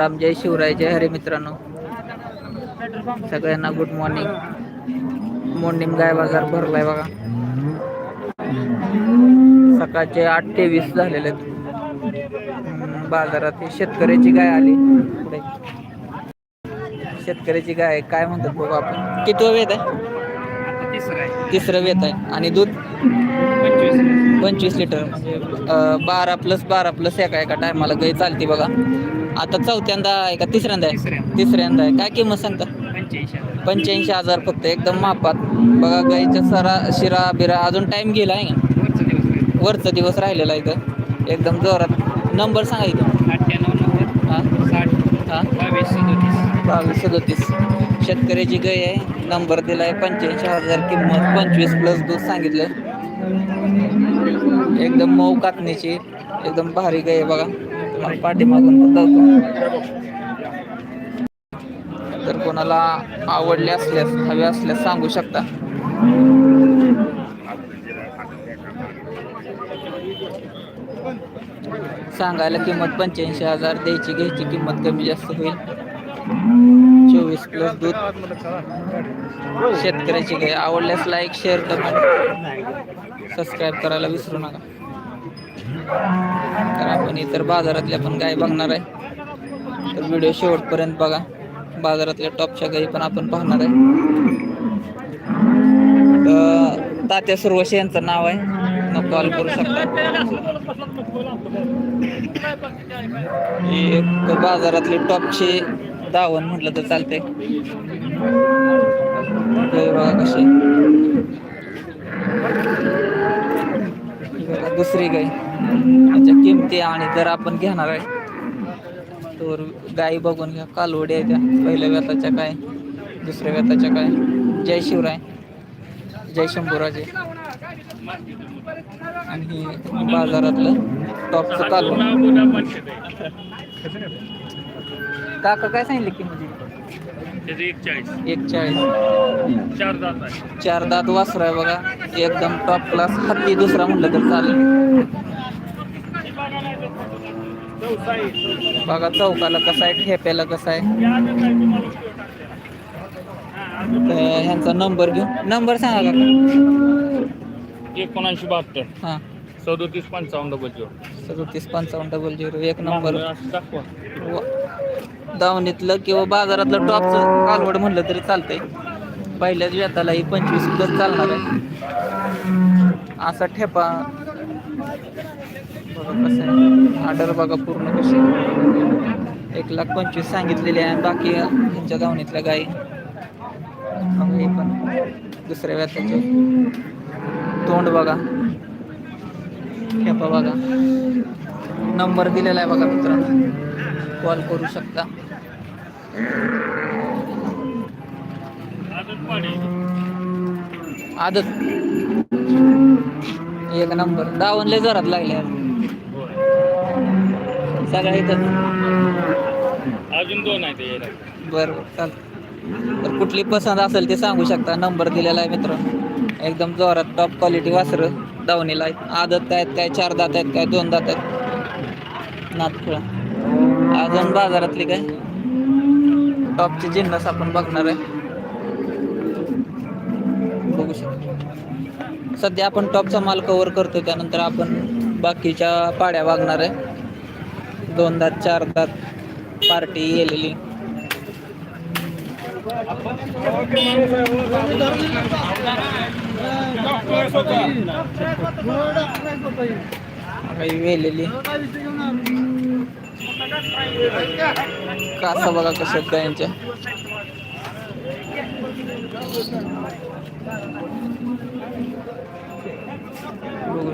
राम जय शिवराय जय हरे मित्रांनो. सगळ्यांना गुड मॉर्निंग मोर्निंग गाय बाजार भरलाय बघा. सकाळचे आठ ते वीस झालेले आहेत. बाजारात शेतकऱ्याची गाय आली. पुढे. शेतकऱ्याची गाय काय म्हणतात बघू आपण. किती वेळ आहे? तिसरं वेत आहे. आणि दूध? पंचवीस. पंचवीस लिटर. म्हणजे अं, बारा प्लस बारा प्लस एका एका टायमाला. गाय चालते बघा. आता चौथ्यांदा आहे का तिसऱ्यांदा आहे? तिसऱ्यांदा. तिसऱ्यांदा आहे. काय किंमत सांगता? पंच्याऐंशी हजार. पंच्याऐंशी हजार फक्त. एकदम मापात. बघा गाईच्या सरा शिरा बिरा अजून टाइम गेला आहे का? वरचा दिवस आहे वरचा दिवस राहिलेला आहे इथं. एकदम जोरात. नंबर सांगा इथं. अठ्ठ्याण्णव नव्वद. हां. साठ. हां. बावीस सदोतीस. बावीस सदोतीस. शेतकऱ्याची गाय आहे. नंबर दिला आहे पंच्याऐंशी हजार किंमत पंचवीस प्लस दूध सांगितलं एकदम मऊ कातणीची एकदम भारी गाय आहे बघा. तुम्हाला पाठीमागून दाखवतो. तर कोणाला आवडले असल्यास हवे असल्यास सांगू शकता. सांगायला किंमत पंच्याऐंशी हजार द्यायची घ्यायची किंमत कमी जास्त होईल. चोवीस प्लस दूध. शेतकऱ्याची गाय आवडल्यास लाईक शेअर कमेंट सबस्क्राईब करायला विसरू नका. तर आपण इतर बाजारातल्या पण गाय बघणार आहे. तर व्हिडिओ शेवटपर्यंत बघा. बाजारातल्या टॉपच्या गायी पण आपण पाहणार आहे. तात्या सुरवशे यांचं नाव आहे. मग कॉल करू शकता. एक बाजारातले टॉपचे दावण म्हटलं तर चालते बघा कशी. बघा दुसरी गाय. त्याच्या किमती आणि दर आपण घेणार आहे. तर गाई बघून घ्या कालवडी आहे त्या. पहिल्या व्यताच्या काय दुसऱ्या व्यताच्या काय. जय शिवराय. जय शंभूराजे. आणि हे बाजारातलं टॉपचं कालवड काका काय सांगितलं किंमत? त्याचे एक चाळीस एक चाळीस चार दात आहे चार दात वासर आहे बघा. एकदम टॉप क्लास हत्ती दुसरा म्हटलं तर चालेल. बघा चौकाला कसा आहे ठेप्याला कसा आहे. तर ह्यांचा नंबर घेऊ. नंबर सांगा का एकोणऐंशी बहात्तर. हां. सदोतीस पंचावन्न डबल झिरो सदोतीस पंचावन्न डबल झिरो एक नंबर दाखवा. दावणीतलं किंवा बाजारातलं टॉपचं कालवड म्हणलं तरी चालतंय. पहिल्याच व्यताला ही पंचवीस प्लस चालणार आहे. असा ठेपा. बघा कसं आहे. ऑर्डर बघा पूर्ण कशी. एक लाख पंचवीस सांगितलेली आहे. बाकी त्यांच्या दावणीतल्या गाई. हे पण दुसऱ्या व्यताचे तोंड बघा. ठेपा बघा. नंबर दिलेला आहे बघा मित्रांनो. कॉल करू शकता. आदत. एक नंबर. दावण लय जोरात लागले. सगळ्या इथं अजून दोन आहे बरं चालतं तर कुठली पसंत असेल ते सांगू शकता. नंबर दिलेला आहे मित्रांनो. एकदम जोरात टॉप क्वालिटी वासरं दावणीला आहेत. आदत आहेत काय चार दात आहेत काय दोन दात आहेत. नातखुळा अजून बाजारातली काय? टॉपचे जिन्नस आपण बघणार आहे. बघू शकतो. सध्या आपण टॉपचा माल कव्हर करतो त्यानंतर आपण बाकीच्या पाड्या बघणार आहे. दोन दात चार दात पार्टी गेलेली काही वेलेली. कासा बघा कशा त्यांच्या बघू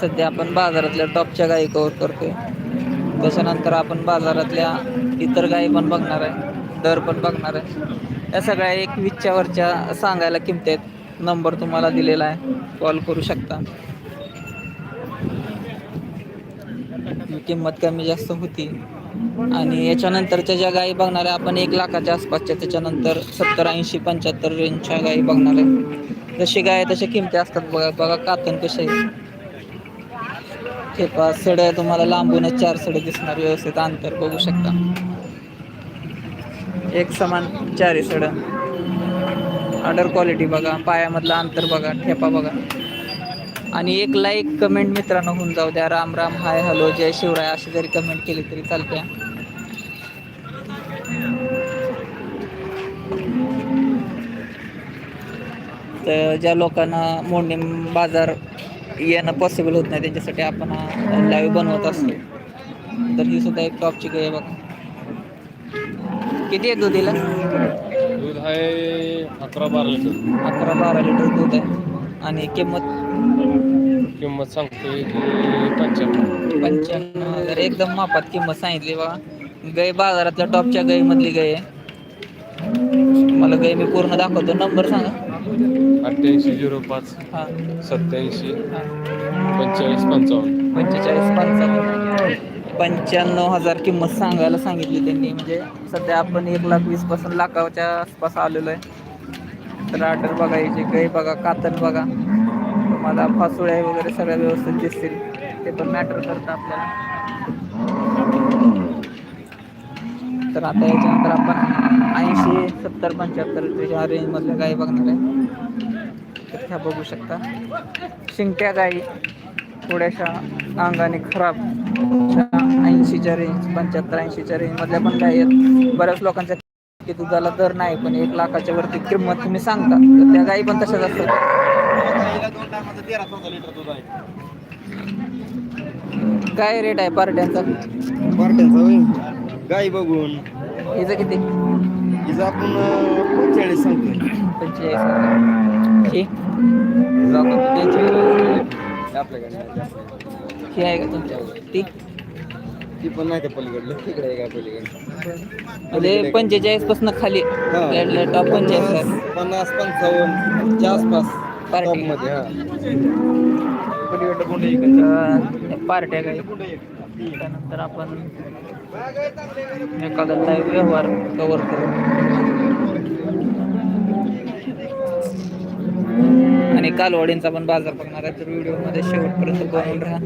सध्या आपण बाजारातल्या टॉपच्या गायी कव्हर करतोय. त्याच्यानंतर आपण बाजारातल्या इतर गायी पण बघणार आहे दर पण बघणार आहे. या सगळ्या एक वीसच्या वरच्या सांगायला किमती आहेत. नंबर तुम्हाला दिलेला आहे. कॉल करू शकता. किंमत कमी जास्त होती. आणि याच्यानंतरच्या ज्या गायी बघणार आहे आपण एक लाखाच्या आसपासच्या त्याच्यानंतर सत्तर ऐंशी पंच्याहत्तर रेंजच्या गायी बघणार आहे. जशी गाय तशा किमती असतात. बघा बघा कातन कसे आहे. सड्या तुम्हाला. लांबूनच चार सडे दिसणार व्यवस्थित अंतर. बघू शकता. एक समान चारी सडं. अंडर क्वालिटी बघा पायामधलं अंतर बघा ठेपा बघा. आणि एक लाईक कमेंट मित्रांनो होऊन जाऊ द्या. राम राम हाय हॅलो जय शिवराय. अशी जरी कमेंट केली तरी चालते. तर ज्या लोकांना मोडणी बाजार येणं पॉसिबल होत नाही त्यांच्यासाठी आपण लाईव्ह बनवत असतो. तर ही सुद्धा एक टॉपची गाय बघा. किती आहे दुधीला? दूध आहे अकरा बारा लिटर. अकरा बारा लिटर दूध आहे. आणि किंमत? किंमत सांगतोय की पंच्याण्णव. पंच्याण्णव हजार. एकदम मापात किंमत सांगितली बघा. गाय बाजारातल्या टॉपच्या गाईमधली गाय आहे. मला गाय मी पूर्ण दाखवतो. नंबर सांगा. अठ्ठ्याऐंशी झिरो पाच हां. सत्याऐंशी हां. पंचेचाळीस पंचावन्न. पंचेचाळीस पंचावन्न. पंच्याण्णव हजार किंमत सांगायला सांगितली त्यांनी. म्हणजे सध्या आपण एक लाख वीसपासून लाखाच्या आसपास आलेलो आहे. तर ऑर्डर बघायची गाई बघा कातर बघा. तुम्हाला फासुळ्या वगैरे सगळ्या व्यवस्थित दिसतील. ते पण मॅटर करतं आपल्याला. तर आता याच्यानंतर आपण ऐंशी सत्तर पंच्याहत्तर ह्या रेंजमधल्या गाई बघणार आहे तर ह्या बघू शकता. शिंक्या गाई थोड्याशा अंगाने खराब. ऐंशीच्या रेंज पंच्याहत्तर ऐंशीच्या रेंजमधल्या पण गाई आहेत. बऱ्याच लोकांच्या की दुधाला दर नाही पण एक लाखाच्या वरती किंमत तुम्ही सांगता. तर त्या गाई पण तशाच असतात. काय रेट आहे पार्ट्यांचा? पार्ट्यांचा गाई बघून. हिचं किती? हिचं आपण पंचेचाळीस सांगतोय. पंचेचाळीस हजार ही जातो त्यांची आपल्याकडे ही आहे का तुमच्या ती? ती पण नाही त्या पलीकडलं? तिकडे आहे का पलीकडे म्हणजे पंचेचाळीसपासून खाली. टॉप पंचेचाळीस. पन्नास पंचावन्नच्या आसपास. टॉपमध्ये हा. पलीकडलं कोणते पार्ट्या काही. त्यानंतर आपण एखादा लाईव्ह व्यवहार कव्हर करू. आणि कालवाडींचा पण बाजार बघणार आहे तर व्हिडिओमध्ये शेवटपर्यंत बनवून राहा.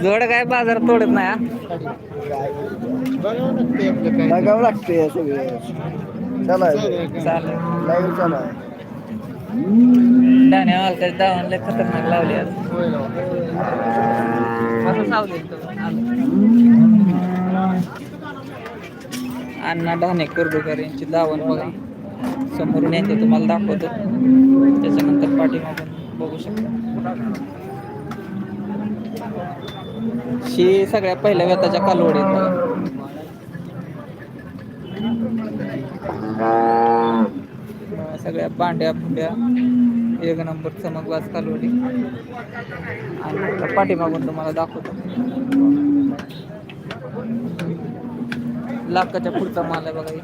जोड काय बाजार तोडत नाही हा? बघावं लागते सगळे. चला. चालेल. लाईव्ह चालू आहे. डाण्या मालकाची दावण लय खतरनाक लावली आज. सावली अण्णा ढाणे कुर्डुकर यांची दावण बघा. समोरून यांचे तुम्हाला दाखवतो. त्याच्यानंतर पाठीमागून बघू शकता. ही सगळ्या पहिल्या व्यताच्या कालवडी आहेत बघा. सगळ्या पांड्या फुंड्या एक नंबर चमकबाज कालवडी. आणि पाठीमागून तुम्हाला दाखवतो. लाखाच्या पुढचा माल आहे बघा हे.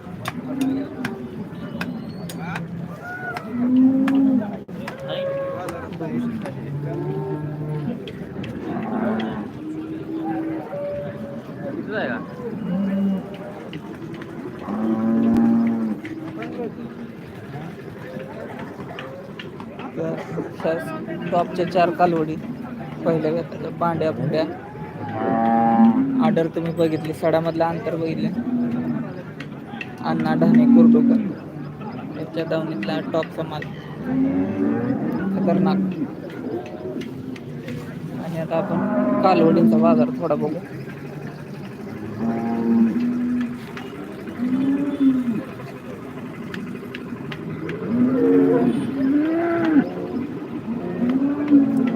तर ह्या टॉपच्या चार कालवडी. पहिल्या व्यताच्या पांड्या फुंड्या ऑर्डर तुम्ही बघितली सडामधलं अंतर बघितले. अण्णा ढाणे कुर्डुकर. याच्या दावणीतला टॉपचा माल खतरनाक. आणि आता आपण कालवडींचा बाजार थोडा बघू.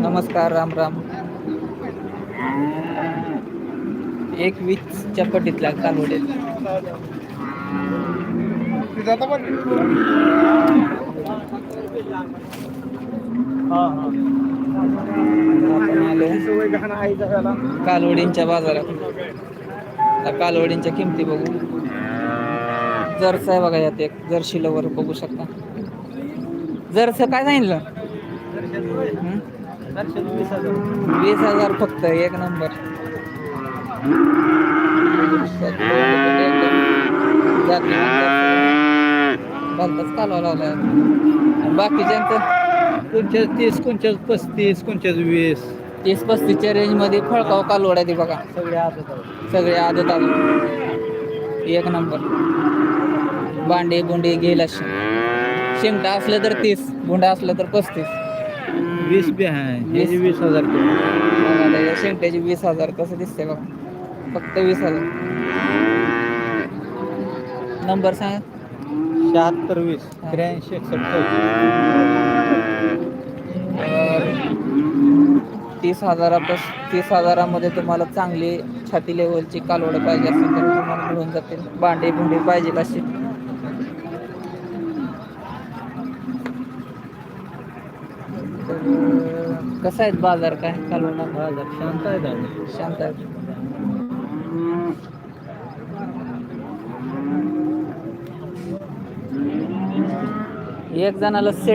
नमस्कार राम राम. एक वीसच्या पटीतल्या काल उडेल कालवडींच्या बाजारात. कालवडींच्या किमती बघू. जर्स आहे बघा यात एक. जर्शी लवर बघू शकता. जरचं काय सांगितलं? वीस हजार. फक्त एक नंबर. भलताच कालवा लावलाय आणि बाकीच्यांचं कोणच्याच तीस कोणच्याच पस्तीस कोणच्याच वीस. तीस पस्तीसच्या रेंजमध्ये फळकाव कालवड आहे ती बघा. सगळे आदत सगळे आदत आदत एक नंबर. बांडे बुंडे घेईल शिमटा असलं तर तीस बुंडा असलं तर पस्तीस. वीस बी आहे. वीस. वीस हजार शिमट्याची वीस हजार कसं दिसते बघा. फक्त वीस हजार. नंबर सांगा. शहात्तर वीस हा. त्र्याऐंशी एकसष्ट. तीस हजारापास तीस हजारामध्ये तुम्हाला चांगली छाती लेवलची कालवड पाहिजे असेल तर तुम्हाला मिळून जातील. भांडे बुंडे पाहिजे असे कसा आहेत बाजार? काय कालवडा बाजार शांत आहे दादा. शांत आहे. एक जणाला सेट